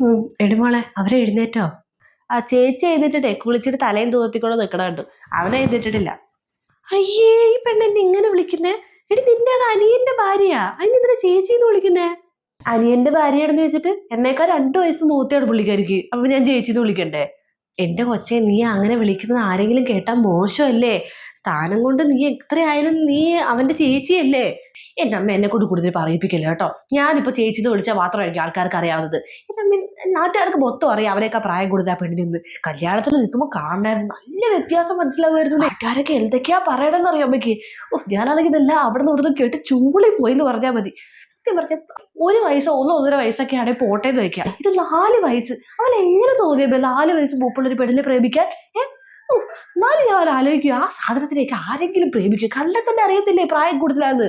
ഉം, എടി മോളെ അവരെ എഴുന്നേറ്റോ? ആ ചേച്ചി എഴുന്നേറ്റിട്ടേ കുളിച്ചിട്ട് തലയും തൂത്തിക്കൊണ്ട് നിൽക്കണ കണ്ടു അവനെ എഴുന്നേറ്റിട്ടില്ല. അയ്യേ ഈ പെണ്ണെന്നെ ഇങ്ങനെ വിളിക്കുന്നേ? എടി നിന്റെ അത് അനിയന്റെ ഭാര്യയാ. അതിനെന്തിനാ ചേച്ചിന്ന് വിളിക്കുന്നേ? അനിയന്റെ ഭാര്യയാണെന്ന് ചോദിച്ചിട്ട് എന്നേക്കാൾ രണ്ടു വയസ്സ് മൂത്തയാണ് പുള്ളിക്കാരിക്ക്. അപ്പൊ ഞാൻ ചേച്ചി എന്ന് വിളിക്കണ്ടേ? എന്റെ കൊച്ചെ നീ അങ്ങനെ വിളിക്കുന്നത് ആരെങ്കിലും കേട്ടാൽ മോശമല്ലേ? സ്ഥാനം കൊണ്ട് നീ എത്രയായാലും നീ അവന്റെ ചേച്ചിയല്ലേ? എന്റെ അമ്മ എന്നെ കൊണ്ട് കൂടുതൽ പറയിപ്പിക്കില്ല കേട്ടോ. ഞാനിപ്പോ ചേച്ചിന്ന് വിളിച്ചാൽ മാത്രമായിരിക്കും ആൾക്കാർക്ക് അറിയാവുന്നത്. എന്റെ അമ്മ നാട്ടുകാർക്ക് മൊത്തം അറിയാം അവരെയൊക്കെ പ്രായം കൂടുതൽ ആ പെണ്ണിന് കല്യാണത്തിൽ നിൽക്കുമ്പോൾ കാണണമായിരുന്നു നല്ല വ്യത്യാസം മനസ്സിലാവുമായിരുന്നു ആൾക്കാരൊക്കെ എന്തൊക്കെയാ പറയണമെന്ന് അറിയാം അമ്മയ്ക്ക്. ഓ ഞാനാണെങ്കിൽ ഇതെല്ലാം അവിടെ നിന്ന് ഇവിടുന്ന് കേട്ട് ചൂളി പോയി എന്ന് പറഞ്ഞാൽ മതി. സത്യം പറഞ്ഞ ഒരു വയസ്സോ ഒന്നോ ഒന്നര വയസ്സൊക്കെ ആണെങ്കിൽ പോട്ടെ എന്ന് ഇത് നാല് വയസ്സ്. അവൻ എങ്ങനെ തോന്നിയ നാല് വയസ്സ് പൂപ്പുള്ളൊരു പെണ്ണിനെ പ്രേമിക്കാൻ? ഓ, എന്നാലും ഞാൻ ആലോചിക്കുക ആ സാധനത്തിലേക്ക് ആരെങ്കിലും പ്രേമിക്കും. കണ്ടെത്തന്നെ തന്നെ അറിയത്തില്ലേ പ്രായം കൂടുതലാന്ന്?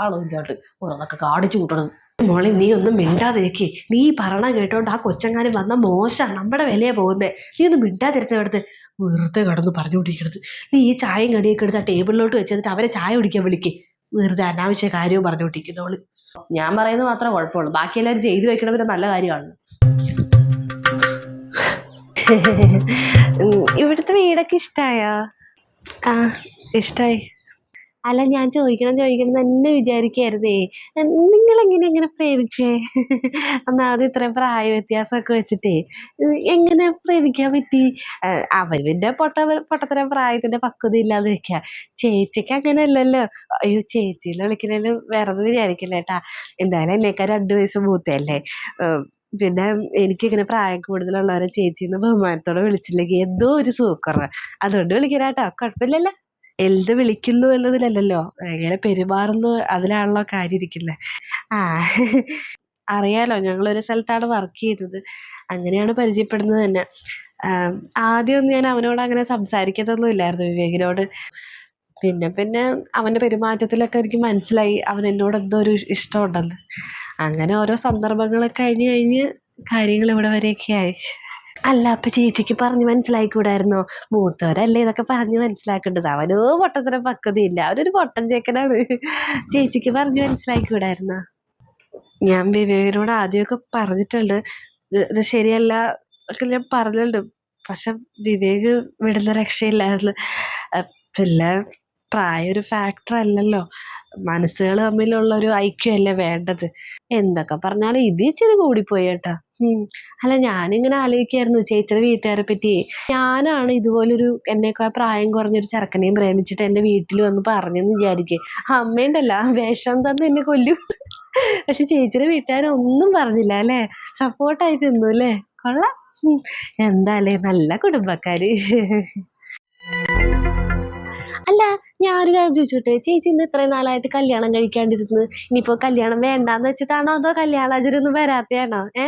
ആളോ ഇല്ലാട്ട് ഓരോന്നൊക്കെ കാണിച്ചു കൂട്ടണം മോളെ നീ ഒന്നും മിണ്ടാതിരിക്കേ. നീ പറഞ്ഞ കേട്ടോണ്ട് ആ കൊച്ചങ്ങാനെ വന്ന മോശമാണ് നമ്മുടെ വിലയെ പോകുന്നത് നീ ഒന്നും മിണ്ടാതിരുന്നവിടുത്ത് വെറുതെ കടന്ന് പറഞ്ഞുകൊണ്ടിരിക്കരുത് നീ ഈ ചായയും കടിയൊക്കെ എടുത്ത് ആ ടേബിളിലോട്ട് വെച്ചിട്ട് അവരെ ചായ കുടിക്കാൻ വിളിക്കേ. വെറുതെ അനാവശ്യ കാര്യവും പറഞ്ഞുകൊണ്ടിരിക്കുന്നവൾ ഞാൻ പറയുന്നത് മാത്രമേ കുഴപ്പമുള്ളൂ. ബാക്കി എല്ലാവരും ചെയ്തു വെക്കണവരെ നല്ല കാര്യമാണ്. ഇവിടുത്തെ വീടൊക്കെ ഇഷ്ടായോ? ആ ഇഷ്ടായി. അല്ല ഞാൻ ചോദിക്കണം ചോദിക്കണം തന്നെ വിചാരിക്കായിരുന്നേ. നിങ്ങൾ എങ്ങനെ പ്രേമിച്ചേ ഒന്നാമത് ഇത്രയും പ്രായ വ്യത്യാസമൊക്കെ വെച്ചിട്ടേ എങ്ങനെ പ്രേമിക്കാൻ പറ്റി? ഏഹ് അവന്റെ പൊട്ട പൊട്ടത്തരം പ്രായത്തിന്റെ പക്വത ഇല്ലാതെ വെക്കുക ചേച്ചിക്ക് അങ്ങനെ അല്ലല്ലോ അയ്യോ ചേച്ചിയിൽ വിളിക്കണേലും വേറെ ഒന്നും വിചാരിക്കില്ല കേട്ടാ. എന്തായാലും എന്നേക്കാൾ രണ്ടു വയസ്സ് മൂത്തല്ലേ പിന്നെ എനിക്കിങ്ങനെ പ്രായം കൂടുതലുള്ളവരെ ചേച്ചിന്ന് ബഹുമാനത്തോടെ വിളിച്ചില്ലെങ്കിൽ എന്തോ ഒരു സൂക്കറ. അതുകൊണ്ട് വിളിക്കണേട്ടാ. കുഴപ്പമില്ലല്ലോ. എന്ത് വിളിക്കുന്നു എന്നതിലല്ലല്ലോ. എങ്ങനെ പെരുമാറുന്നു അതിലാണല്ലോ കാര്യം ഇരിക്കുന്നത് ആ അറിയാലോ ഞങ്ങളൊരു സ്ഥലത്താണ് വർക്ക് ചെയ്തത് അങ്ങനെയാണ് പരിചയപ്പെടുന്നത് തന്നെ. ആദ്യം ഞാൻ അവനോട് അങ്ങനെ സംസാരിക്കത്തൊന്നും ഇല്ലായിരുന്നു വിവേകിനോട്. പിന്നെ പിന്നെ അവന്റെ പെരുമാറ്റത്തിലൊക്കെ എനിക്ക് മനസ്സിലായി. അവൻ എന്നോട് എന്തോ ഒരു ഇഷ്ടമുണ്ടെന്ന്. അങ്ങനെ ഓരോ സന്ദർഭങ്ങളൊക്കെ കഴിഞ്ഞ് കഴിഞ്ഞ് കാര്യങ്ങൾ ഇവിടെ വരെയൊക്കെ ആയി. അല്ല അപ്പൊ ചേച്ചിക്ക് പറഞ്ഞ് മനസ്സിലായിക്കൂടായിരുന്നോ? മൂത്തവരല്ലേ ഇതൊക്കെ പറഞ്ഞ് മനസ്സിലാക്കേണ്ടത്. അവനോ പൊട്ടത്തരം പക്വതയില്ല. അവനൊരു പൊട്ടൻ ചേക്കനാണ്. ചേച്ചിക്ക് പറഞ്ഞ് മനസ്സിലായിക്കൂടായിരുന്നോ? ഞാൻ വിവേകിനോട് ആദ്യമൊക്കെ പറഞ്ഞിട്ടുണ്ട്. ഇത് ശരിയല്ല ഒക്കെ ഞാൻ പറഞ്ഞിട്ടുണ്ട്. പക്ഷെ വിവേക് വിടുന്ന രക്ഷയില്ലായിരുന്നു. പിന്നെ പ്രായം ഒരു ഫാക്ടർ അല്ലല്ലോ. മനസ്സുകൾ തമ്മിലുള്ള ഒരു ഐക്യമല്ലേ വേണ്ടത്. എന്തൊക്കെ പറഞ്ഞാലും ഇത് ഇച്ചിരി കൂടിപ്പോയി കേട്ടാ. അല്ല ഞാനിങ്ങനെ ആലോചിക്കായിരുന്നു ചേച്ചിയുടെ വീട്ടുകാരെ പറ്റി. ഞാനാണ് ഇതുപോലൊരു എന്നേക്കാൾ പ്രായം കുറഞ്ഞൊരു ചെറുക്കനെയും പ്രേമിച്ചിട്ട് എന്റെ വീട്ടിൽ വന്ന് പറഞ്ഞെന്ന് വിചാരിക്കെ. അമ്മേണ്ടല്ല വേഷം തന്നെ എന്നെ കൊല്ലും. പക്ഷെ ചേച്ചിയുടെ വീട്ടുകാരൊന്നും പറഞ്ഞില്ല അല്ലേ? സപ്പോർട്ടായി തിന്നു അല്ലേ? കൊള്ളാം. എന്താ അല്ലേ? നല്ല കുടുംബക്കാര്. അല്ല ഒരു കാര്യം ചോദിച്ചോട്ടെ? ചേച്ചി ഇന്ന് ഇത്രയും നാളായിട്ട് കല്യാണം കഴിക്കാണ്ടിരുന്നത്. ഇനിയിപ്പോ കല്യാണം വേണ്ടാന്ന് വെച്ചിട്ടാണോ അതോ കല്യാണാചരൊന്നും വരാത്തയാണോ? ഏ?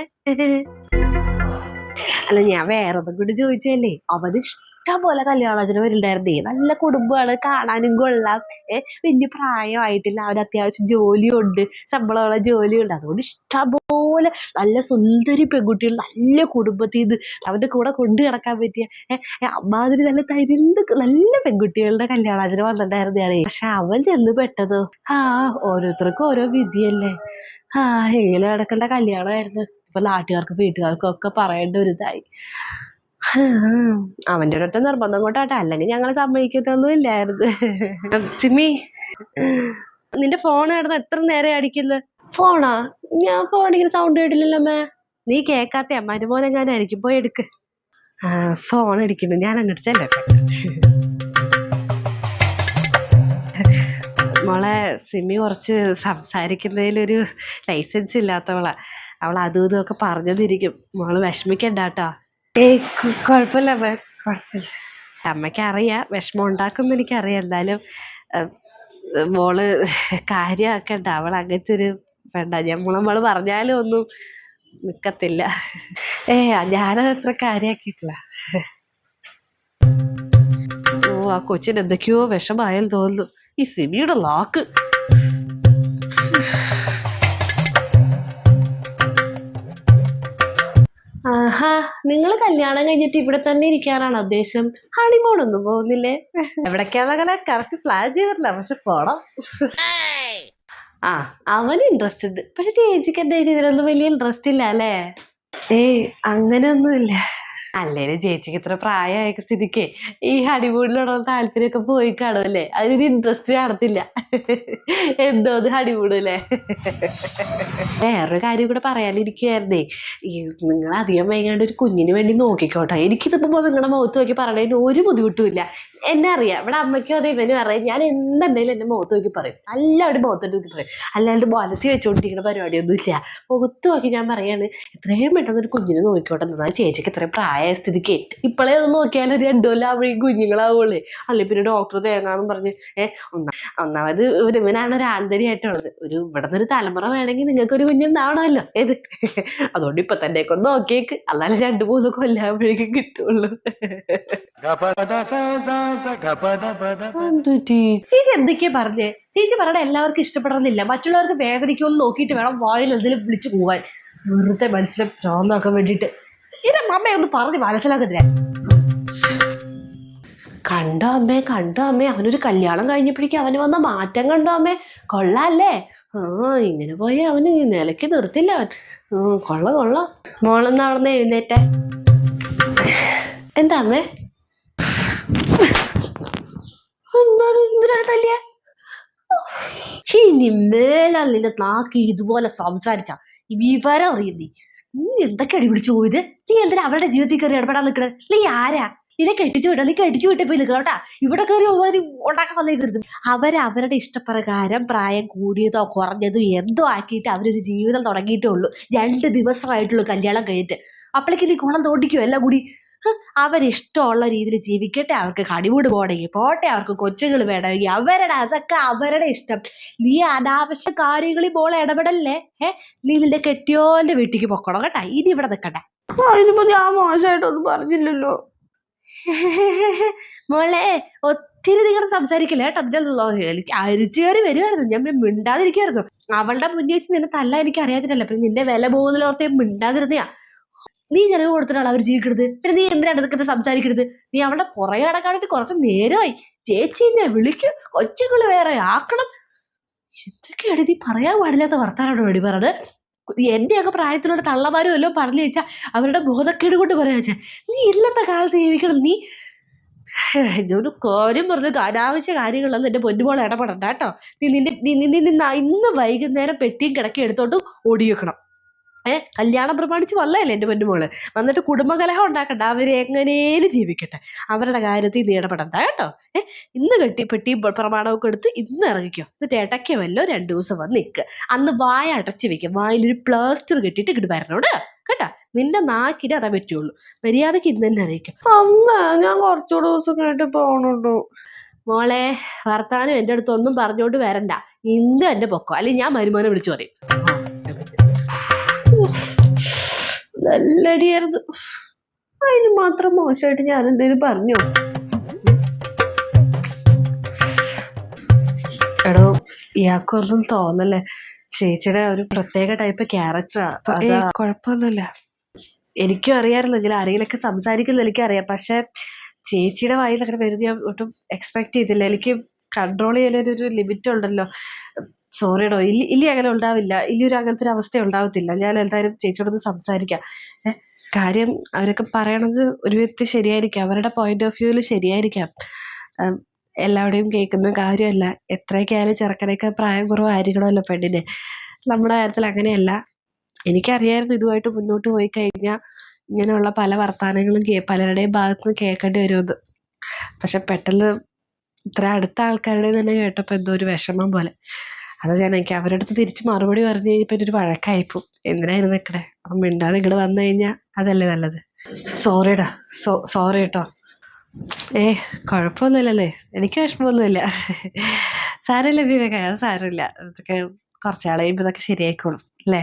അല്ല ഞാൻ വേറെ കൂടി ചോദിച്ചല്ലേ അവന് ഇഷ്ടം പോലെ കല്യാണാചന വരുന്നുണ്ടായിരുന്നേ നല്ല കുടുംബമാണ് കാണാനും കൊള്ളാം. ഏ വലിയ പ്രായമായിട്ടില്ല. അവന് അത്യാവശ്യം ജോലിയുണ്ട് ശമ്പളമുള്ള ജോലിയുണ്ട്. അതുകൊണ്ട് ഇഷ്ടം പോലെ നല്ല സുന്ദരി പെൺകുട്ടികൾ നല്ല കുടുംബത്തിൽ നിന്ന് അവന്റെ കൂടെ കൊണ്ടു കിടക്കാൻ പറ്റിയ ഏ, ഏ, അമ്മാതിരി നല്ല തരുന്ന് നല്ല പെൺകുട്ടികളുടെ കല്യാണാചന വന്നിട്ടുണ്ടായിരുന്നേ. പക്ഷെ അവൻ ചെന്ന് പെട്ടതോ ആ ഓരോരുത്തർക്കും ഓരോ വിധിയല്ലേ. ആ എങ്ങനെ നടക്കേണ്ട കല്യാണമായിരുന്നു. ഇപ്പൊ നാട്ടുകാർക്കും വീട്ടുകാർക്കും ഒക്കെ പറയേണ്ട ഒരു ഇതായി. അവന്റെ ഒരൊറ്റ നിർബന്ധം കൊണ്ടാട്ടെ. അല്ലെങ്കിൽ ഞങ്ങൾ സമ്മതിക്കത്തൊന്നും ഇല്ലായിരുന്നു. സിമി നിന്റെ ഫോൺ കിടന്ന് എത്ര നേരെ അടിക്കുന്നത് ഫോണാ ഞാൻ ഫോണിങ്ങനെ സൗണ്ട് കേട്ടില്ലല്ലോ അമ്മേ. നീ കേക്കാത്ത മരുമോനെങ്ങാനായിരിക്കും പോയി എടുക്ക്. ഫോൺ അടിക്കുന്നു ഞാൻ അങ്ങോട്ട് മോളെ സിമി കുറച്ച് സംസാരിക്കുന്നതിലൊരു ലൈസൻസ് ഇല്ലാത്തവളാ. അവൾ അതും ഇതും ഒക്കെ പറഞ്ഞതിരിക്കും മോൾ വിഷമിക്കണ്ട കേട്ടോ ഏയ് കുഴപ്പമില്ല അമ്മേ കുഴപ്പമില്ല. അമ്മയ്ക്ക് അറിയാം വിഷമം ഉണ്ടാക്കുന്ന എനിക്കറിയാം. എന്തായാലും മോൾ കാര്യമാക്കണ്ട. അവൾ അങ്ങനത്തെ ഒരു വേണ്ട നമ്മൾ നമ്മൾ പറഞ്ഞാലും ഒന്നും നിക്കത്തില്ല. ഏ ഞാനത് അത്ര കാര്യമാക്കിയിട്ടില്ല ഓ ആ കൊച്ചിന് എന്തൊക്കെയോ വിഷമായെന്ന് തോന്നുന്നു. ഈ സിമിയുടെ ലാക്ക് നിങ്ങൾ കല്യാണം കഴിഞ്ഞിട്ട് ഇവിടെ തന്നെ ഇരിക്കാനാണ് ഉദ്ദേശം? ഹണിമൂൺ ഒന്നും പോകുന്നില്ലേ? എവിടേക്കാന്നങ്ങനെ കറക്റ്റ് പ്ലാൻ ചെയ്തിട്ടില്ല പക്ഷെ പോണം. ആ അവൻ ഇൻട്രസ്റ്റഡ് പക്ഷെ ചേച്ചിക്ക് എന്താ ചെയ്തിട്ടൊന്നും വലിയ ഇൻട്രസ്റ്റ് ഇല്ല അല്ലേ? ഏയ് അങ്ങനെയൊന്നുമില്ല. അല്ലേലും ചേച്ചിക്ക് ഇത്ര പ്രായമായ സ്ഥിതിക്ക് ഈ ഹണിമൂണിലുള്ള താല്പര്യമൊക്കെ പോയി കാണും അല്ലേ? അതിനൊരു ഇൻട്രസ്റ്റ് കാണത്തില്ല. എന്തോ അത് ഹണിമൂൺ അല്ലേ? വേറൊരു കാര്യം കൂടെ പറയാനിരിക്കുവായിരുന്നേ. ഈ നിങ്ങൾ അധികം വൈകാണ്ട് ഒരു കുഞ്ഞിന് വേണ്ടി നോക്കിക്കോട്ടെ. എനിക്കിതിപ്പോ നിങ്ങളുടെ മുഖത്ത് നോക്കി പറയണതിന് ഒരു ബുദ്ധിമുട്ടുമില്ല. എന്നെ അറിയാം. ഇവിടെ അമ്മയ്ക്കും അതേ ഇവനും അറിയാം. ഞാൻ എന്തുണ്ടെങ്കിലും എന്നെ മുഖത്ത് നോക്കി പറയും. എല്ലാവരും മുഖത്തോട്ട് നോക്കി പറയും. അല്ലാണ്ട് മനസ്സിൽ വെച്ചുകൊണ്ടിരിക്കുന്ന പരിപാടിയൊന്നുമില്ല. മുഖത്ത് നോക്കി ഞാൻ പറയാണ് എത്രയും പെട്ടെന്ന് ഒരു കുഞ്ഞിനെ നോക്കിക്കോട്ടെ. എന്നാൽ ചേച്ചിക്ക് ഇത്രയും പ്രായ സ്ഥിതിക്ക് ഇപ്പോഴേ ഒന്ന് നോക്കിയാൽ ഒരു രണ്ടു കൊല്ലം ആവുമ്പോഴേക്കും കുഞ്ഞുങ്ങളാവുള്ളേ. അല്ലെ പിന്നെ ഡോക്ടർ തേങ്ങാന്നും പറഞ്ഞ് ഏഹ് ഒന്നാ ഒന്നാമത് ഒരു ഇവനാണ് ഒരു ആന്തരിയായിട്ടുള്ളത് ഒരു ഇവിടെ നിന്നൊരു ഒരു തലമുറ വേണമെങ്കിൽ നിങ്ങൾക്ക് ഒരു കുഞ്ഞുണ്ടാവണമല്ലോ. ഏത്? അതുകൊണ്ട് ഇപ്പൊ തന്നെ ഒന്ന് നോക്കിയേക്ക്. അല്ലാതെ രണ്ടു മൂന്ന് കൊല്ലാവുമ്പോഴേക്കും കിട്ടുള്ളൂ? ചേച്ചി എന്തൊക്കെയാ പറഞ്ഞേ? ചേച്ചി പറയണ എല്ലാവർക്കും ഇഷ്ടപ്പെടണമെന്നില്ല. മറ്റുള്ളവർക്ക് വേദനിക്കുമെന്ന് നോക്കിയിട്ട് വേണം വായിൽ എന്തെങ്കിലും വിളിച്ചു പോവാൻ. വെറുതെ മനസ്സിലെ ചോന്നാക്കാൻ വേണ്ടിയിട്ട്. ഒന്ന് പറഞ്ഞ് മനസ്സിലാക്കുന്നില്ല കണ്ടോ അമ്മേ കണ്ടോ അമ്മേ അവനൊരു കല്യാണം കഴിഞ്ഞപ്പോഴേക്കും അവന് വന്ന മാറ്റം കണ്ടോ അമ്മേ? കൊള്ളാല്ലേ? ആ ഇങ്ങനെ പോയി അവന് നിലയ്ക്ക് നിർത്തില്ല അവൻ. കൊള്ള കൊള്ള. മോളെന്ന് അവിടെ നിന്ന് എന്താ അമ്മേ? എന്താണ് എന്തിനാണ് തല്ലിയ? ഇനി മേലാൽ നിന്റെ നാക്കി ഇതുപോലെ സംസാരിച്ച. വിവരം അറിയുന്നേ. എന്തൊക്കെ അടിപിടിച്ചു പോയത്? നീ എന്തിനാ അവരുടെ ജീവിതത്തിൽ കയറി ഇടപെടാൻ നിൽക്കണത് നീ ആരാ? നിന്നെ കെട്ടിച്ചു വിട്ടാ നീ കെട്ടിച്ചു വിട്ടേ പോയി നിൽക്കണം കേട്ടാ. ഇവിടെ കയറി ഒരുമാതിരി ഉണ്ടാക്കാൻ വന്നേക്കരുത് കരുതും. അവരുടെ ഇഷ്ടപ്രകാരം പ്രായം കൂടിയതോ കുറഞ്ഞതോ എന്തോ ആക്കിയിട്ട് അവരൊരു ജീവിതം തുടങ്ങിയിട്ടേ ഉള്ളൂ. രണ്ട് ദിവസമായിട്ടുള്ളൂ കല്യാണം കഴിഞ്ഞിട്ട്. അപ്പോഴേക്ക് നീ കുളം തോട്ടിക്കോ എല്ലാം കൂടി അവരിഷ്ടമുള്ള രീതിയിൽ ജീവിക്കട്ടെ അവർക്ക് കടിമൂട് പോകണമെങ്കിൽ പോട്ടെ അവർക്ക് കൊച്ചുകൾ വേണമെങ്കിൽ അവരുടെ അതൊക്കെ അവരുടെ ഇഷ്ടം. നീ അനാവശ്യ കാര്യങ്ങളിൽ മോളെ ഇടപെടല്ലേ ഏ നീ നിന്റെ കെട്ടിയോന്റെ വീട്ടിലേക്ക് പൊക്കണം കേട്ടാ. ഇനി ഇവിടെ നിൽക്കട്ടെ അതിനിപ്പോ ഞാൻ മോശമായിട്ടൊന്നും പറഞ്ഞില്ലല്ലോ. മോളെ ഒത്തിരി നിങ്ങൾ സംസാരിക്കില്ല കേട്ടോ? എനിക്ക് അരിച്ചു കയറി വരുമായിരുന്നു. ഞാൻ പിന്നെ മിണ്ടാതിരിക്കുമായിരുന്നു. അവളുടെ മുന്നിൽ വെച്ച് നിന്നെ തല്ല എനിക്ക് അറിയാത്തില്ലല്ലോ. പിന്നെ നിന്റെ വില പോകുന്നതിലോർത്ത് മിണ്ടാതിരുന്നയാ. നീ ചെലവ് കൊടുത്തിട്ടാണ് അവർ ജീവിക്കരുത് പിന്നെ നീ എന്തിനാണ് ഇതൊക്കെ സംസാരിക്കരുത് നീ അവളുടെ പുറകെ നടക്കാനായിട്ട് കുറച്ച് നേരമായി. ചേച്ചി ചേച്ചിനെ വിളിക്കും. കൊച്ചുങ്ങൾ വേറെ ആക്കണം. ഇതൊക്കെയാണ് നീ പറയാൻ പാടില്ലാത്ത വർത്താനോട് വേണ്ടി പറഞ്ഞത്. എന്റെയൊക്കെ പ്രായത്തിലുള്ള തള്ളമാരും എല്ലാം പറഞ്ഞു വെച്ചാൽ അവരുടെ ബോധക്കേട് കൊണ്ട് പറയാ വെച്ചാൽ നീ ഇല്ലാത്ത കാലത്ത് ജീവിക്കണം. നീ ഒരു കാര്യം പറഞ്ഞു അനാവശ്യ കാര്യങ്ങളൊന്നും എന്റെ പൊന്നുപോലെ ഇടപെടണ്ട കേട്ടോ. നീ നിന്റെ നീ നിന്നെ ഇന്ന് വൈകുന്നേരം പെട്ടിയും കിടക്കി എടുത്തോണ്ട് ഓടി വെക്കണം. ഏ കല്യാണം പ്രമാണിച്ച് വന്നതല്ലേ എന്റെ പൊന്നുമോൾ വന്നിട്ട് കുടുംബകലഹം ഉണ്ടാക്കണ്ട. അവർ എങ്ങനെയും ജീവിക്കട്ടെ. അവരുടെ കാര്യത്തിൽ നീ ഇടപെടണ്ട കേട്ടോ. ഏ ഇന്ന് കെട്ടി പെട്ടി പ്രമാണമൊക്കെ എടുത്ത് ഇന്ന് ഇറങ്ങിക്കോ. എന്നിട്ട് ഇടയ്ക്കുമല്ലോ രണ്ട് ദിവസം വന്ന് നിൽക്കുക അന്ന് വായ അടച്ച് വെക്കും. വായിലൊരു പ്ലാസ്റ്റർ കെട്ടിയിട്ട് ഇങ്ങോട്ട് വരണോട് കേട്ടാ. നിന്റെ നാക്കിന് അതേ പറ്റുള്ളൂ. മര്യാദയ്ക്ക് ഇന്ന് തന്നെ അറിയിക്കും. അമ്മ ഞാൻ കുറച്ചുകൂടെ ദിവസം കഴിഞ്ഞിട്ട് പോണുള്ളൂ മോളെ വർത്താനം എന്റെ അടുത്തൊന്നും പറഞ്ഞോണ്ട് വരണ്ട. ഇന്ന് എന്റെ പൊക്കോ. അല്ലെങ്കിൽ ഞാൻ മരുമോനെ വിളിച്ചു പറയും. നല്ലടിയായിരുന്നു അതിന് മാത്രം മോശമായിട്ട് ഞാൻ എന്തെങ്കിലും പറഞ്ഞോ? എടോ ഇയാൾക്കൊന്നും തോന്നല്ലേ? ചേച്ചിയുടെ ഒരു പ്രത്യേക ടൈപ്പ് ക്യാരക്ടറാ കുഴപ്പമൊന്നുമില്ല എനിക്കും അറിയാമായിരുന്നു ഇങ്ങനെ ആരെങ്കിലൊക്കെ സംസാരിക്കുന്നത് എനിക്കറിയാം. പക്ഷെ ചേച്ചിയുടെ വായിൽ അങ്ങനെ വരുന്നത് ഞാൻ ഒട്ടും എക്സ്പെക്ട് ചെയ്തില്ല. എനിക്ക് കൺട്രോൾ ചെയ്യാനൊരു ലിമിറ്റ് ഉണ്ടല്ലോ. സോറിയടോ ഇല്ല ഇല്ലി അങ്ങനെ ഉണ്ടാവില്ല. ഇല്ലി ഒരു അങ്ങനത്തെ ഒരു അവസ്ഥ ഉണ്ടാവത്തില്ല. ഞാൻ എന്തായാലും ചേച്ചിയോടൊന്ന് സംസാരിക്കാം. കാര്യം അവരൊക്കെ പറയണത് ഒരു വ്യക്തി ശരിയായിരിക്കാം. അവരുടെ പോയിന്റ് ഓഫ് വ്യൂവിൽ ശരിയായിരിക്കാം. എല്ലാവരുടെയും കേൾക്കുന്ന കാര്യമല്ല. എത്രയൊക്കെ ആയാലും ചെറുക്കനൊക്കെ പ്രായം കുറവായിരിക്കണമല്ലോ പെണ്ണിനെ. നമ്മുടെ കാര്യത്തിൽ അങ്ങനെയല്ല. എനിക്കറിയായിരുന്നു ഇതുമായിട്ട് മുന്നോട്ട് പോയി കഴിഞ്ഞാൽ ഇങ്ങനെയുള്ള പല വർത്തമാനങ്ങളും പലരുടെയും ഭാഗത്തുനിന്ന് കേൾക്കേണ്ടി വരുമെന്ന്. പക്ഷെ പെട്ടെന്ന് ഇത്ര അടുത്ത ആൾക്കാരുടെ തന്നെ കേട്ടപ്പോൾ എന്തോ ഒരു വിഷമം പോലെ. അത് ഞാൻ എനിക്ക് അവരുടെ അടുത്ത് തിരിച്ച് മറുപടി പറഞ്ഞു കഴിഞ്ഞപ്പോൾ ഒരു വഴക്കായിപ്പോ എന്തിനായിരുന്നു നിൽക്കണേ അപ്പം മിണ്ടാതെ ഇങ്ങോട്ട് വന്നു കഴിഞ്ഞാൽ അതല്ലേ നല്ലത്. സോറിടാ സോ സോറി കേട്ടോ ഏ കുഴപ്പമൊന്നുമില്ലല്ലേ എനിക്ക് വിഷമമൊന്നുമില്ല. സാരമില്ല വിവേക അത് സാരമില്ല. ഇതൊക്കെ കുറച്ചാൾ കഴിയുമ്പോൾ ഇതൊക്കെ ശരിയായിക്കോളും അല്ലേ?